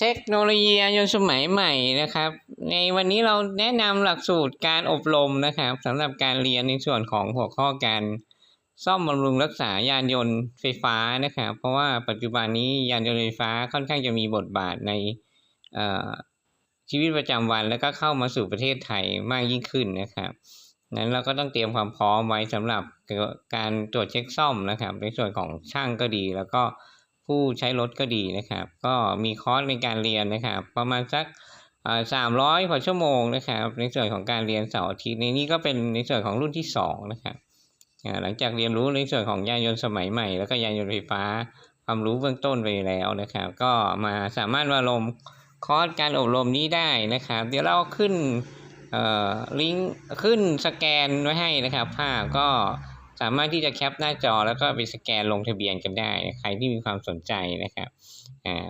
เทคโนโลยียานยนต์สมัยใหม่นะครับ ในวันนี้เราแนะนำหลักสูตรการอบรมนะครับสำหรับการเรียนในส่วนของหัวข้อการ ซ่อมบำรุงรักษายานยนต์ไฟฟ้านะครับ เพราะว่าปัจจุบันนี้ยานยนต์ไฟฟ้าค่อนข้างจะมีบทบาทในชีวิตประจำวันแล้วก็เข้ามาสู่ประเทศไทยมากยิ่งขึ้นนะครับนั้นเราก็ต้องเตรียมความพร้อมไว้สำหรับการตรวจเช็คซ่อมนะครับ ในส่วนของช่างก็ดีแล้วก็ ผู้ใช้รถก็ดีนะครับ ก็มีคอร์สในการเรียนนะครับ ประมาณสักสามร้อยกว่าชั่วโมงนะครับ ในส่วนของการเรียนเสาร์อาทิตย์ในนี้ก็เป็นในส่วนของรุ่นที่สองนะครับหลังจากเรียนรู้ในส่วนของยานยนต์สมัยใหม่ แล้วก็ยานยนต์ไฟฟ้าความรู้เบื้องต้นไปแล้วนะครับ ก็มาสามารถมาลงคอร์สการอบรมนี้ได้นะครับ เดี๋ยวเราขึ้นลิงก์ขึ้นสแกนไว้ให้นะครับ ภาพก็ สามารถที่จะแคปหน้าจอแล้วก็ไปสแกนลงทะเบียนกันได้ ใครที่มีความสนใจนะครับอ่า